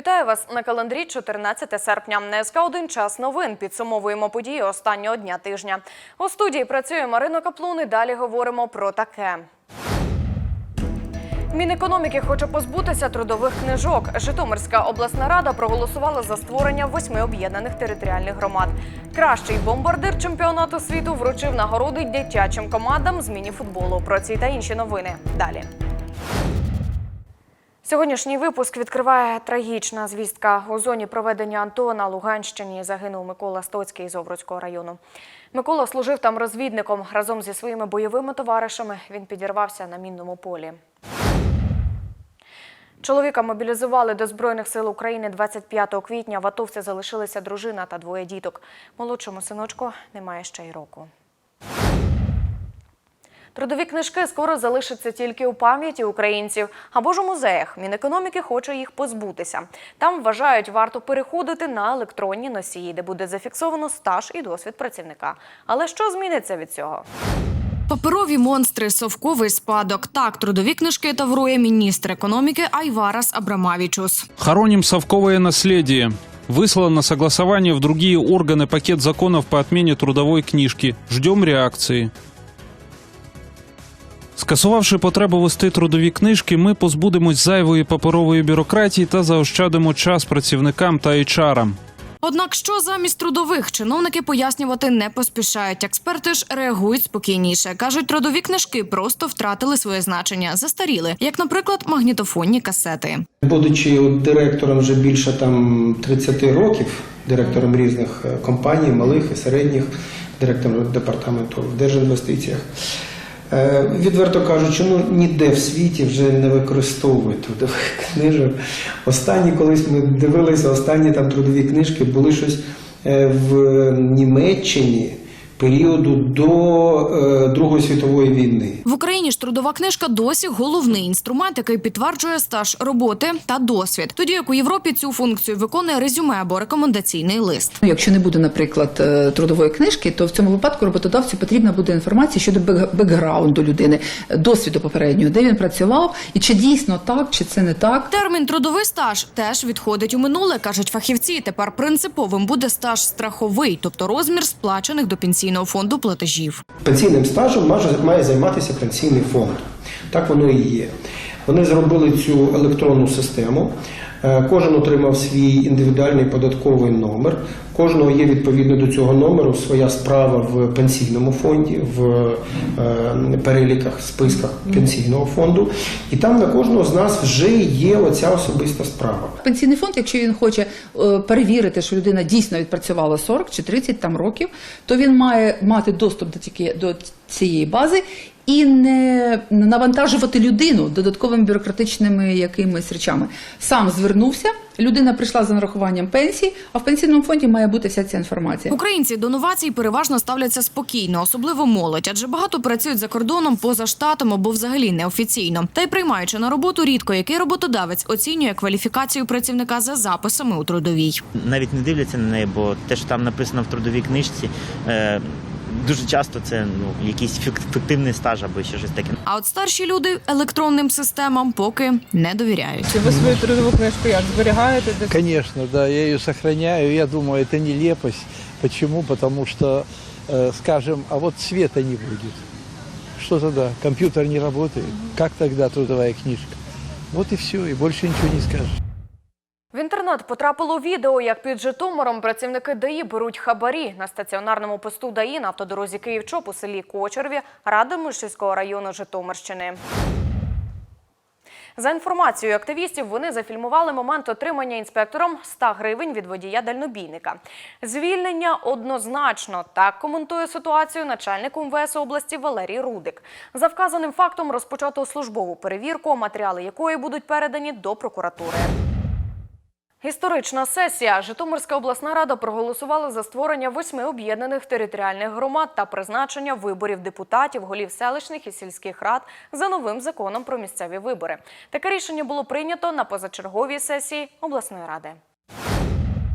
Вітаю вас на календарі 14 серпня. На 1 час новин. Підсумовуємо події останнього дня тижня. У студії працює Марина Каплун і далі говоримо про таке. Мінекономіки хоче позбутися трудових книжок. Житомирська обласна рада проголосувала за створення восьми об'єднаних територіальних громад. Кращий бомбардир чемпіонату світу вручив нагороди дитячим командам з міні-футболу. Про ці та інші новини далі. Сьогоднішній випуск відкриває трагічна звістка. У зоні проведення АНТО на Луганщині загинув Микола Стоцький з Овруцького району. Микола служив там розвідником. Разом зі своїми бойовими товаришами він підірвався на мінному полі. Чоловіка мобілізували до Збройних сил України 25 квітня. В атовці залишилися дружина та двоє діток. Молодшому синочку немає ще й року. Трудові книжки скоро залишаться тільки у пам'яті українців або ж у музеях. Мінекономіки хоче їх позбутися. Там вважають, варто переходити на електронні носії, де буде зафіксовано стаж і досвід працівника. Але що зміниться від цього? Паперові монстри, совковий спадок. Так, трудові книжки таврує міністр економіки Айварас Абрамавічус. Хороним совковое наследие. Выслан на согласование в другие органы пакет законов по отмене трудовой книжки. Ждем реакции. Скасувавши потребу вести трудові книжки, ми позбудемось зайвої паперової бюрократії та заощадимо час працівникам та HR-ам. Однак, що замість трудових чиновники пояснювати не поспішають. Експерти ж реагують спокійніше. кажуть, трудові книжки просто втратили своє значення, застаріли, як, наприклад, магнітофонні касети. Будучи директором вже більше там 30 років, директором різних е, компаній, малих і середніх, директором департаменту в держінвестиціях. Е, Відверто кажучи, ну ніде в світі вже не використовують трудових книжок. Останні, колись ми дивилися, останні там трудові книжки були щось е, в Німеччині періоду до е, Другої світової війни. В Україні ж трудова книжка досі головний інструмент, який підтверджує стаж роботи та досвід. Тоді як у Європі цю функцію виконує резюме або рекомендаційний лист. Ну, якщо не буде, наприклад, е, трудової книжки, то в цьому випадку роботодавцю потрібна буде інформація щодо бек- бекграунду людини, досвіду попереднього, де він працював, і чи дійсно так, чи це не так. Термін трудовий стаж теж відходить у минуле, кажуть фахівці. Тепер принциповим буде стаж страховий, тобто розмір сплачених до пенсійного фонду платежів. Пенсійним стажем має займатися пенсійний фонд. Так воно і є. Вони зробили цю електронну систему. Е, Кожен отримав свій індивідуальний податковий номер. Кожного є відповідно до цього номеру своя справа в пенсійному фонді, в е, переліках, списках пенсійного фонду. І там на кожного з нас вже є оця особиста справа. Пенсійний фонд, якщо він хоче е, перевірити, що людина дійсно відпрацювала 40 чи 30 там років, то він має мати доступ до цієї бази і не навантажувати людину додатковими бюрократичними якимись речами. Сам звернувся, людина прийшла за нарахуванням пенсії, а в пенсійному фонді має бути вся ця інформація. Українці до новацій переважно ставляться спокійно, особливо молодь, адже багато працюють за кордоном поза штатом або взагалі неофіційно. Та й приймаючи на роботу рідко, який роботодавець оцінює кваліфікацію працівника за записами у трудовій. навіть не дивляться на неї, бо те, що там написано в трудовій книжці, е, дуже часто це ну, якийсь фік- фіктивний стаж або ще щось таке. А от старші люди електронним системам поки не довіряють. Чи ви свою трудову книжку як зберігаєте? Конечно, да, я ее сохраняю. Я думаю, это нелепость. Почему? Потому что, э, скажем, а вот света не будет. Что тогда? Компьютер не работает. Как тогда трудовая книжка? Вот и все, и больше ничего не скажешь. Інтернет потрапило відео, як під Житомиром працівники ДАІ беруть хабарі на стаціонарному посту ДАІ на автодорозі Київ-Чоп у селі Кочерві Радомишльського району Житомирщини. За інформацією активістів, вони зафільмували момент отримання інспектором 100 гривень від водія дальнобійника. Звільнення однозначно так коментує ситуацію начальник УМВС області Валерій Рудик. За вказаним фактом розпочато службову перевірку, матеріали якої будуть передані до прокуратури. Історична сесія. Житомирська обласна рада проголосувала за створення восьми об'єднаних територіальних громад та призначення виборів депутатів, голів селищних і сільських рад за новим законом про місцеві вибори. Таке рішення було прийнято на позачерговій сесії обласної ради.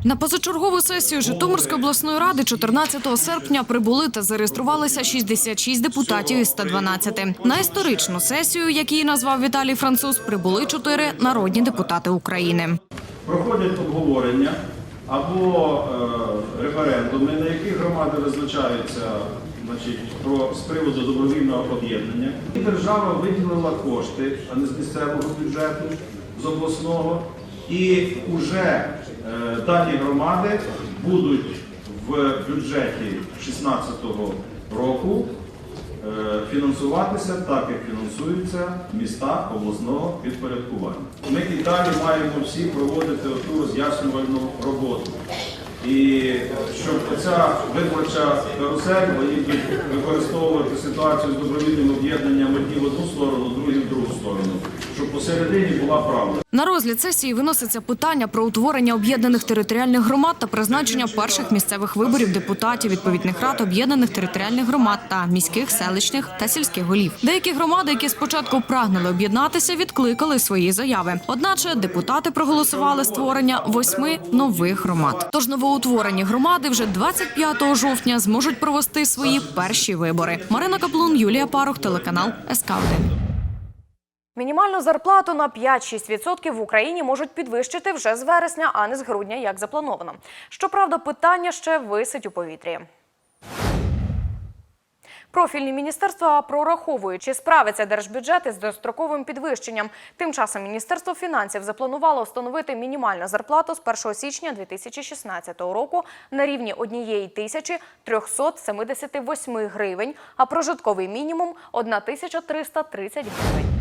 На позачергову сесію Житомирської обласної ради 14 серпня прибули та зареєструвалися 66 депутатів із 112. На історичну сесію, як її назвав Віталій Француз, прибули чотири народні депутати України. Проходять обговорення або е, референдуми, на яких громади визначаються значить, про, з приводу добровільного об'єднання. І держава виділила кошти, а не з місцевого бюджету, з обласного. І вже е, дані громади будуть в бюджеті 2016 року фінансуватися так, як фінансуються міста обласного підпорядкування. Ми і далі маємо всі проводити ту роз'яснювальну роботу. І е, щоб ця виборча карусель, будуть використовувати ситуацію з добровільним об'єднанням одні в одну сторону, другі в другу сторону, щоб посередині була правда. На розгляд сесії виноситься питання про утворення об'єднаних територіальних громад та призначення перших місцевих виборів депутатів відповідних рад об'єднаних територіальних громад та міських, селищних та сільських голів. Деякі громади, які спочатку прагнули об'єднатися, відкликали свої заяви. Одначе депутати проголосували створення восьми нових громад. Тож новоутворені громади вже 25 жовтня зможуть провести свої перші вибори. Марина Каплун, Юлія Парух, телеканал СК 1 Мінімальну зарплату на 5-6% в Україні можуть підвищити вже з вересня, а не з грудня, як заплановано. Щоправда, питання ще висить у повітрі. Профільні міністерства прораховують, чи справиться держбюджет із достроковим підвищенням. Тим часом Міністерство фінансів запланувало встановити мінімальну зарплату з 1 січня 2016 року на рівні 1 тисячі 378 гривень, а прожитковий мінімум – 1330 гривень.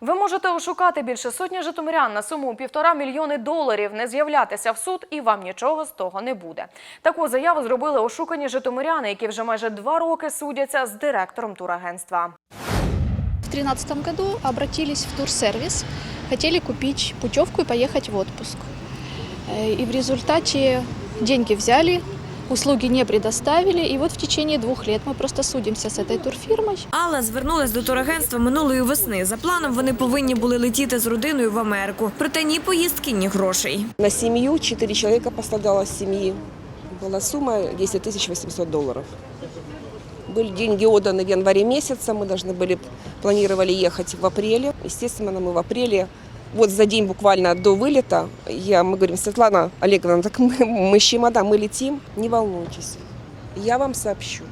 Ви можете ошукати більше сотні житомирян на суму півтора мільйони доларів, не з'являтися в суд, і вам нічого з того не буде. Таку заяву зробили ошукані житомиряни, які вже майже два роки судяться з директором турагентства. В 2013 году обратились в турсервис, хотели купить путевку и поехать в отпуск. Э, И в результате деньги взяли, услуги не предоставили, и вот в течение двух лет мы просто судимся с этой турфирмой. Алла звернулась до турагентства минулої весни. За планом вони повинні були летіти з родиною в Америку. Проте ні поїздки, ні грошей. На семью, четыре человека пострадало с семьи. Была сумма 10 тысяч 800 долларов. Были деньги отданы в январе месяце, мы должны были, планировали ехать в апреле. Естественно, мы в апреле, вот за день буквально до вылета, я, мы говорим, Светлана Олеговна, так мы, мы с чемодан, мы летим, не волнуйтесь, я вам сообщу.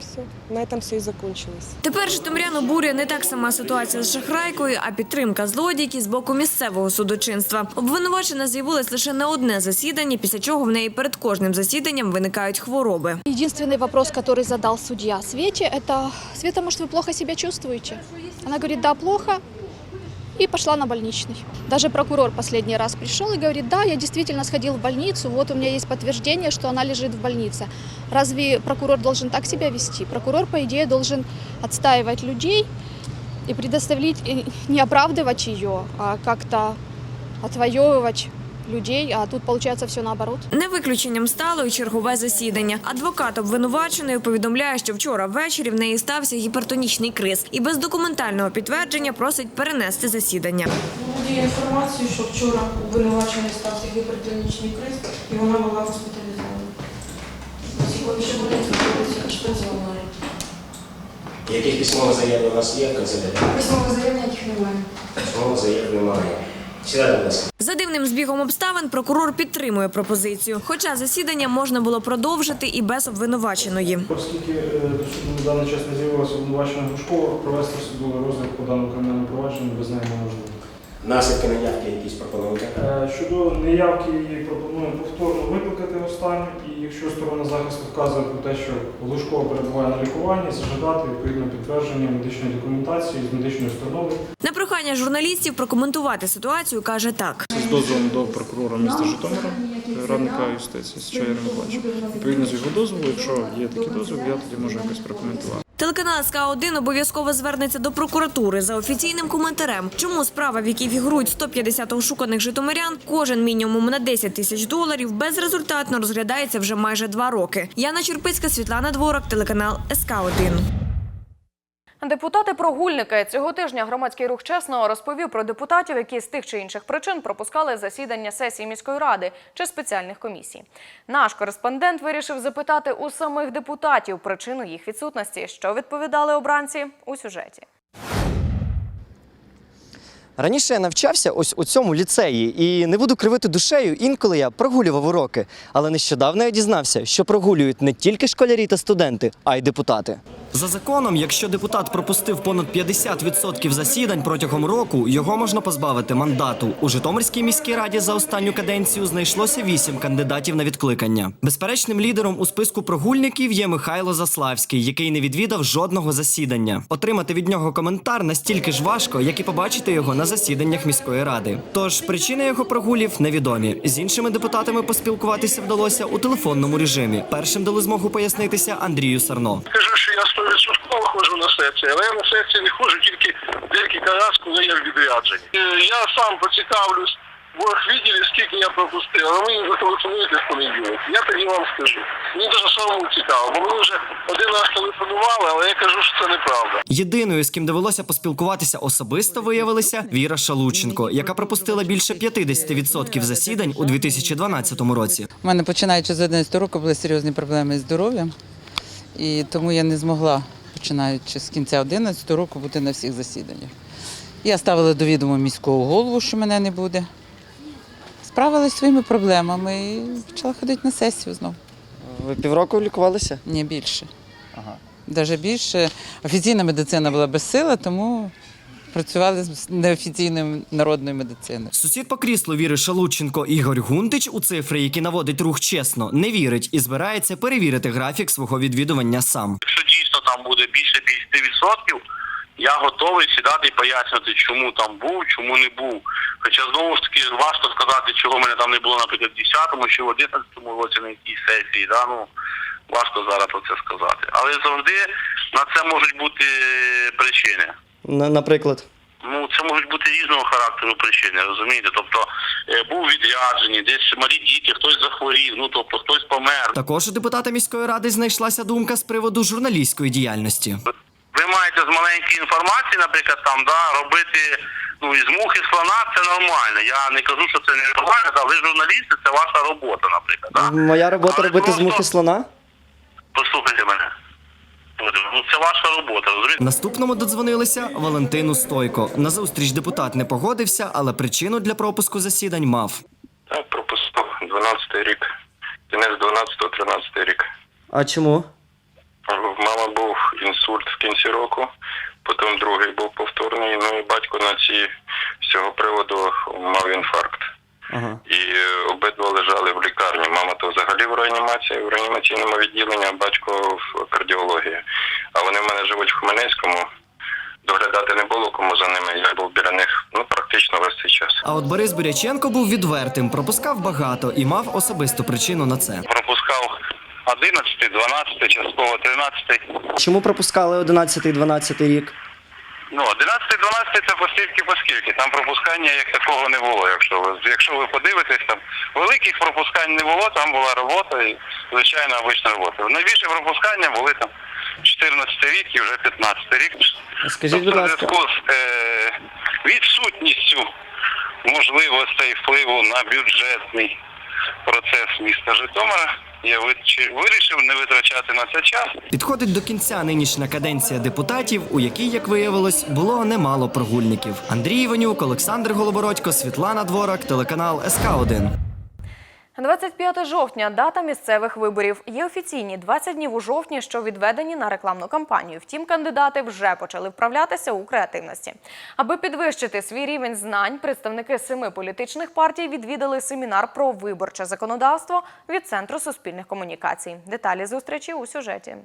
Все, на этом все и закончилось. Тепер житомирян обурює не так сама ситуація з шахрайкою, а підтримка злодійки з боку місцевого судочинства. Обвинувачена з'явилась лише на одне засідання, після чого в неї перед кожним засіданням виникають хвороби. Единственный вопрос, который задал судья Свете, это «Света, может, вы плохо себя чувствуете?» Она говорит «Да, плохо», и пошла на больничный. Даже прокурор последний раз пришел и говорит, да, я действительно сходил в больницу, вот у меня есть подтверждение, что она лежит в больнице. Разве прокурор должен так себя вести? Прокурор, по идее, должен отстаивать людей и предоставить, и не оправдывать ее, а как-то отвоевывать людей, а тут получается все наоборот. Не виключенням стало і чергове засідання. Адвокат обвинуваченої повідомляє, що вчора ввечері в неї стався гіпертонічний криз і без документального підтвердження просить перенести засідання. Володіє інформацією, що вчора обвинувачений стався гіпертонічний криз і вона була госпіталізована. Сьогодні ще буде знаходитися. Яких письмових заяв у нас є в? Письмових заяв ніяких немає. Письмових заяв немає. Сідайте, будь ласка. За дивним збігом обставин прокурор підтримує пропозицію. Хоча засідання можна було продовжити і без обвинуваченої. Оскільки е, на даний час не з'явилося обвинувачена Гушкова, провести судовий розгляд по даному кримінальному провадженню без неї неможливо. Наслідки наявки якісь пропонуєте? Е, Щодо неявки її пропонуємо повторно викликати останню, і якщо сторона захисту вказує про те, що Глушкова перебуває на лікуванні, зажадати відповідне підтвердження медичної документації з медичної установи. На прохання журналістів прокоментувати ситуацію каже так. З дозволом до прокурора міста Житомира, радника юстиції Сичая Миколаївича. Відповідно з його дозволу, якщо є такий дозвіл, я тоді можу якось прокоментувати. Телеканал СК 1 обов'язково звернеться до прокуратури за офіційним коментарем, чому справа, в якій фігурують 150 ошуканих житомирян, кожен мінімум на 10 тисяч доларів, безрезультатно розглядається вже майже два роки. Яна Черпицька, Світлана Дворак, телеканал СК 1 Депутати-прогульники цього тижня громадський рух чесно розповів про депутатів, які з тих чи інших причин пропускали засідання сесії міської ради чи спеціальних комісій. Наш кореспондент вирішив запитати у самих депутатів причину їх відсутності. Що відповідали обранці у сюжеті. Раніше я навчався ось у цьому ліцеї, і не буду кривити душею, інколи я прогулював уроки. Але нещодавно я дізнався, що прогулюють не тільки школярі та студенти, а й депутати. За законом, якщо депутат пропустив понад 50% засідань протягом року, його можна позбавити мандату. У Житомирській міській раді за останню каденцію знайшлося вісім кандидатів на відкликання. Безперечним лідером у списку прогульників є Михайло Заславський, який не відвідав жодного засідання. Отримати від нього коментар настільки ж важко, як і побачити його на засіданнях міської ради. Тож причини його прогулів невідомі. З іншими депутатами поспілкуватися вдалося у телефонному режимі. Першим дали змогу пояснитися Андрію Сарно. Кажу, що я 100% ходжу на сесії, але я на сесії не ходжу тільки декілька разів, коли я в відрядженні. Е, Я сам поцікавлюсь, бо виділи, скільки я пропустив, але мені зателефонуєте в понеділок. Я тоді вам скажу. Мені дуже самому цікаво, бо мені вже один раз телефонували, але я кажу, що це неправда. Єдиною, з ким довелося поспілкуватися особисто, виявилася Віра Шалученко, яка пропустила більше 50% засідань у 2012 році. У мене починаючи з 11 року були серйозні проблеми з здоров'ям, і тому я не змогла, починаючи з кінця 11 року, бути на всіх засіданнях. Я ставила до відома міського голову, що мене не буде. Справилась зі своїми проблемами і почала ходити на сесію знову. Ви півроку лікувалися? Ні, більше. Ага. Навіть більше. Офіційна медицина була безсила, тому працювали з неофіційною народною медициною. Сусід по кріслу Віри Шалученко Ігор Гунтич у цифри, які наводить рух чесно, не вірить і збирається перевірити графік свого відвідування сам. Якщо дійсно там буде більше 50%, я готовий сідати і пояснювати, чому там був, чому не був. Хоча знову ж таки важко сказати, чого мене там не було, наприклад, в 10-му чи в 11-му році на якій сесії. Да? Ну, важко зараз про це сказати. Але завжди на це можуть бути причини. Наприклад. Ну, це можуть бути різного характеру причини, розумієте? Тобто е, був відряджений, десь малі діти, хтось захворів, ну тобто хтось помер. Також у депутата міської ради знайшлася думка з приводу журналістської діяльності. ви маєте з маленької інформації, наприклад, там да, робити ну із мухи слона, це нормально. Я не кажу, що це не нормально, да, ви журналісти, це ваша робота, наприклад. Да? Моя робота робити з мухи слона. Послухайте мене. Ну це ваша робота, розумієте? Наступному додзвонилися Валентину Стойко. На зустріч депутат не погодився, але причину для пропуску засідань мав. Так, пропустив 12 рік. Кінець 12-13 рік. А чому? В мами був інсульт в кінці року, потім другий був повторний. Ну і батько на ці з цього приводу мав інфаркт. Ага. І обидва лежали в лікарні. Мама то взагалі в реанімації, в реанімаційному відділенні, а батько в кардіології. А вони в мене живуть в Хмельницькому. Доглядати не було кому за ними. Я був біля них ну практично весь цей час. А от Борис Буряченко був відвертим, пропускав багато і мав особисту причину на це. Пропускав 11, 12, частково 13. Чому пропускали 11-12 рік? Ну, 11-12 це постільки поскільки. Там пропускання як такого не було. Якщо ви якщо ви подивитесь, там великих пропускань не було, там була робота і звичайна обична робота. Найбільше пропускання були там 14 рік і вже 15 рік. Скажіть, будь тобто, в ласка. зв'язку з е, відсутністю можливостей впливу на бюджетний процес міста Житомира, я вирішив не витрачати на це час. Підходить до кінця нинішня каденція депутатів, у якій, як виявилось, було немало прогульників. Андрій Іванюк, Олександр Голобородько, Світлана Дворак, телеканал СК 1 25 жовтня дата місцевих виборів. Є офіційні 20 днів у жовтні, що відведені на рекламну кампанію. Втім, кандидати вже почали вправлятися у креативності. Аби підвищити свій рівень знань, представники семи політичних партій відвідали семінар про виборче законодавство від Центру суспільних комунікацій. Деталі зустрічі у сюжеті.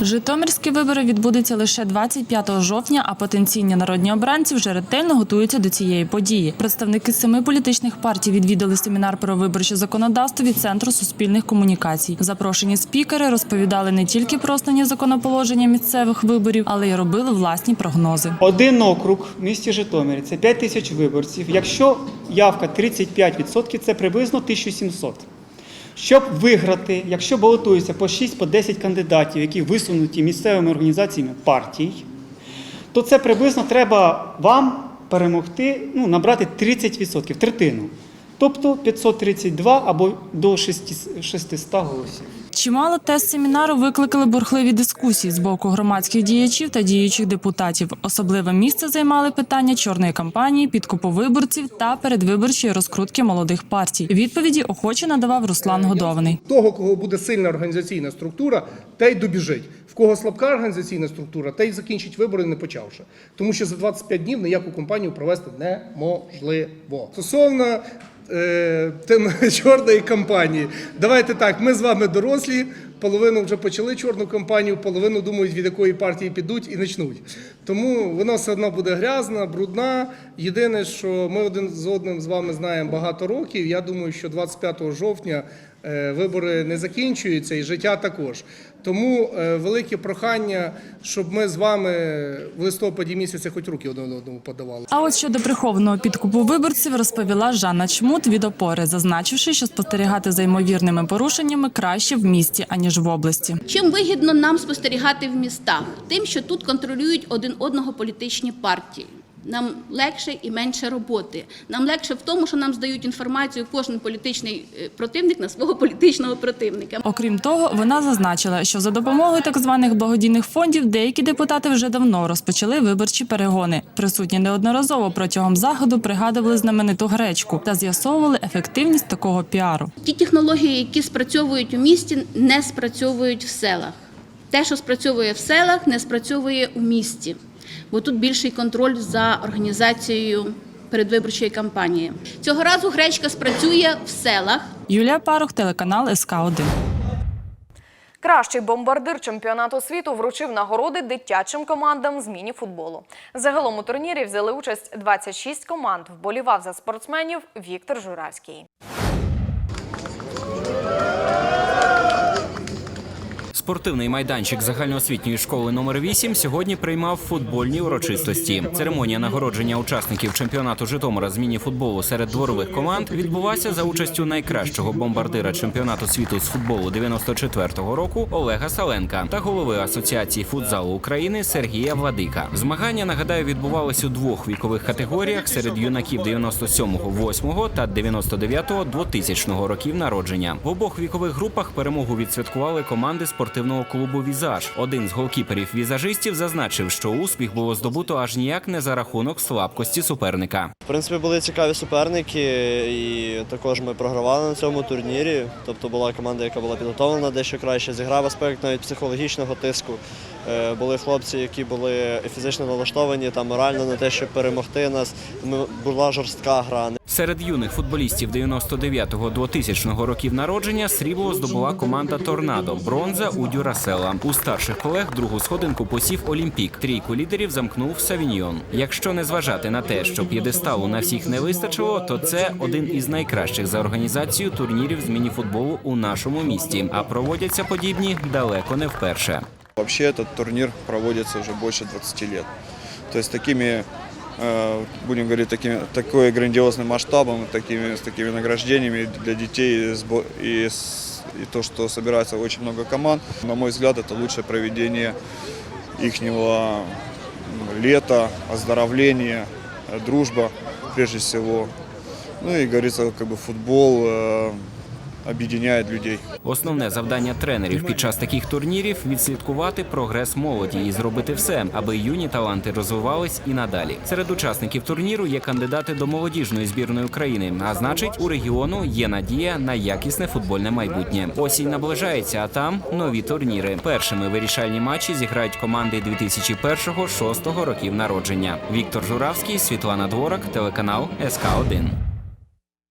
Житомирські вибори відбудуться лише 25 жовтня, а потенційні народні обранці вже ретельно готуються до цієї події. Представники семи політичних партій відвідали семінар про виборче законодавство від центру суспільних комунікацій. Запрошені спікери розповідали не тільки про основні законоположення місцевих виборів, але й робили власні прогнози. Один округ в місті Житомирі це 5 тисяч виборців. Якщо явка 35%, це приблизно 1700. Щоб виграти, якщо балотується по 6 по 10 кандидатів, які висунуті місцевими організаціями партій, то це приблизно треба вам перемогти, ну, набрати 30%, третину. Тобто 532 або до 600 600 голосів. Чимало тест семінару викликали бурхливі дискусії з боку громадських діячів та діючих депутатів. Особливе місце займали питання чорної кампанії, підкупу виборців та передвиборчої розкрутки молодих партій. Відповіді охоче надавав Руслан Годований. Того, кого буде сильна організаційна структура, той добіжить. В кого слабка організаційна структура, той закінчить вибори, не почавши. Тому що за 25 днів ніяку кампанію провести неможливо. Стосовно чорної кампанії, давайте так, ми з вами дорослі, половину вже почали чорну кампанію, половину думають, від якої партії підуть і почнуть. Тому вона все одно буде грязна, брудна. Єдине, що ми один з одним з вами знаємо багато років. Я думаю, що 25 жовтня е, вибори не закінчуються і життя також. Тому е, велике прохання, щоб ми з вами в листопаді місяці хоч руки один одному подавали. А от щодо прихованого підкупу виборців розповіла Жанна Чмут від опори, зазначивши, що спостерігати за ймовірними порушеннями краще в місті аніж в області. Чим вигідно нам спостерігати в містах? Тим, що тут контролюють один одного політичні партії. Нам легше і менше роботи. Нам легше в тому, що нам здають інформацію кожен політичний е, противник на свого політичного противника. Окрім того, вона зазначила, що за допомогою так званих благодійних фондів деякі депутати вже давно розпочали виборчі перегони. Присутні неодноразово протягом заходу пригадували знамениту гречку та з'ясовували ефективність такого піару. Ті технології, які спрацьовують у місті, не спрацьовують в селах. Те, що спрацьовує в селах, не спрацьовує у місті, бо тут більший контроль за організацією передвиборчої кампанії. Цього разу гречка спрацює в селах. Юлія Парух, телеканал СК 1 Кращий бомбардир чемпіонату світу вручив нагороди дитячим командам з міні-футболу. Загалом у турнірі взяли участь 26 команд. Вболівав за спортсменів Віктор Журавський. Спортивний майданчик загальноосвітньої школи номер 8 сьогодні приймав футбольні урочистості. Церемонія нагородження учасників чемпіонату Житомира з міні-футболу серед дворових команд відбулася за участю найкращого бомбардира чемпіонату світу з футболу 94-го року Олега Саленка та голови асоціації футзалу України Сергія Владика. Змагання нагадаю відбувались у двох вікових категоріях серед юнаків 97-го, 8-го та 99-го 2000-го років народження. В обох вікових групах перемогу відсвяткували команди спортивного клубу Візаж. Один з голкіперів візажистів зазначив, що успіх було здобуто аж ніяк не за рахунок слабкості суперника. В принципі, були цікаві суперники, і також ми програвали на цьому турнірі. Тобто була команда, яка була підготовлена дещо краще, зіграв аспект навіть психологічного тиску. Е, Були хлопці, які були фізично налаштовані та морально на те, щоб перемогти нас. Була жорстка гра. Серед юних футболістів 99-го 2000-го років народження срібло здобула команда Торнадо, бронза у Дюрасела. У старших колег другу сходинку посів Олімпік. Трійку лідерів замкнув Савіньйон. Якщо не зважати на те, що п'єдесталу на всіх не вистачило, то це один із найкращих за організацією турнірів з мініфутболу у нашому місті. А проводяться подібні далеко не вперше. Вообще этот турнир проводится уже больше 20 лет. То есть такими, э, будем говорить, такими, такой грандиозным масштабом, такими, с такими награждениями для детей и, с- и то, что собирается очень много команд, на мой взгляд, это лучшее проведение ихнего лета, оздоровления, э, дружба прежде всего. Ну и, говорится, как бы футбол объединяет людей. Основне завдання тренерів під час таких турнірів відслідкувати прогрес молоді і зробити все, аби юні таланти розвивались і надалі. Серед учасників турніру є кандидати до молодіжної збірної України. А значить, у регіону є надія на якісне футбольне майбутнє. Осінь наближається, а там нові турніри. Першими вирішальні матчі зіграють команди 2001-2006 років народження. Віктор Журавський, Світлана Дворак, телеканал СК 1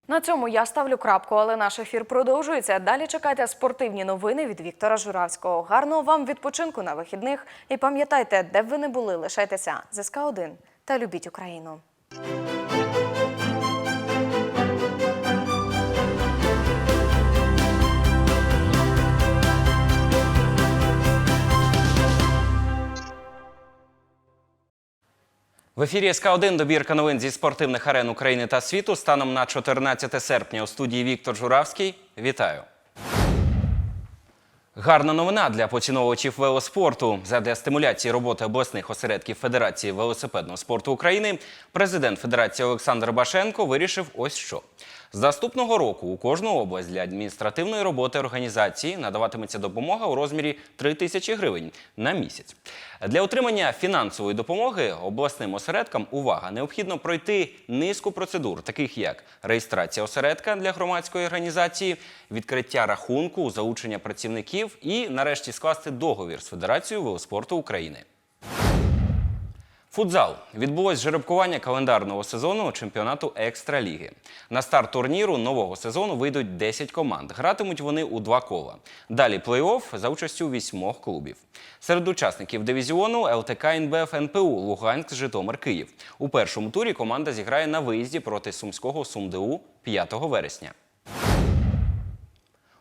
На цьому я ставлю крапку, але наш ефір продовжується. Далі чекайте спортивні новини від Віктора Журавського. Гарного вам відпочинку на вихідних. І пам'ятайте, де б ви не були, лишайтеся з СК 1 та любіть Україну. В ефірі СК 1 добірка новин зі спортивних арен України та світу станом на 14 серпня у студії Віктор Журавський. Вітаю. Гарна новина для поціновувачів велоспорту. Задля стимуляції роботи обласних осередків Федерації велосипедного спорту України президент Федерації Олександр Башенко вирішив ось що. З наступного року у кожну область для адміністративної роботи організації надаватиметься допомога у розмірі 3 тисячі гривень на місяць. Для отримання фінансової допомоги обласним осередкам увага необхідно пройти низку процедур, таких як реєстрація осередка для громадської організації, відкриття рахунку, залучення працівників і, нарешті, скласти договір з Федерацією велоспорту України. Футзал відбулось жеребкування календарного сезону чемпіонату Екстраліги. На старт турніру нового сезону вийдуть 10 команд. Гратимуть вони у два кола. Далі плей-офф за участю вісьмох клубів. Серед учасників дивізіону ЛТК НБФ НПУ Луганськ, Житомир, Київ. У першому турі команда зіграє на виїзді проти сумського СумДУ 5 вересня.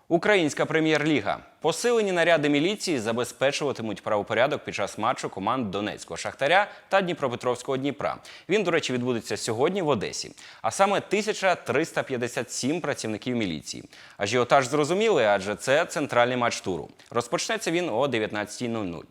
Українська прем'єр-ліга. Посилені наряди міліції забезпечуватимуть правопорядок під час матчу команд Донецького Шахтаря та Дніпропетровського Дніпра. Він, до речі, відбудеться сьогодні в Одесі. А саме 1357 працівників міліції. Ажіотаж зрозумілий, адже це центральний матч туру. Розпочнеться він о 19.00.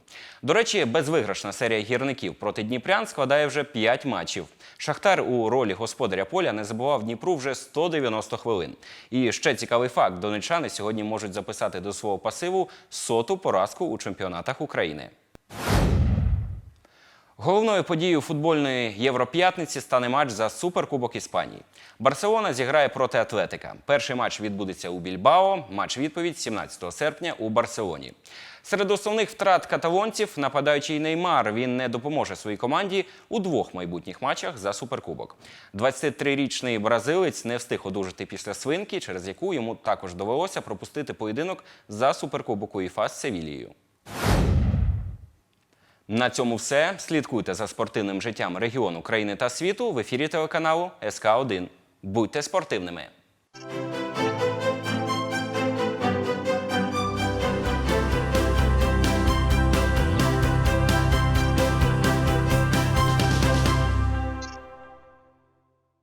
До речі, безвиграшна серія гірників проти Дніпрян складає вже 5 матчів. Шахтар у ролі господаря поля не забував Дніпру вже 190 хвилин. І ще цікавий факт: донечани сьогодні можуть записати до свого пасиву соту поразку у чемпіонатах України. Головною подією футбольної Європ'ятниці стане матч за Суперкубок Іспанії. Барселона зіграє проти Атлетика. Перший матч відбудеться у Більбао. Матч відповідь 17 серпня у Барселоні. Серед основних втрат каталонців нападаючий Неймар. Він не допоможе своїй команді у двох майбутніх матчах за Суперкубок. 23-річний бразилець не встиг одужати після свинки, через яку йому також довелося пропустити поєдинок за Суперкубок УЄФА з Севілією. На цьому все. Слідкуйте за спортивним життям регіону, країни та світу в ефірі телеканалу СК 1 Будьте спортивними!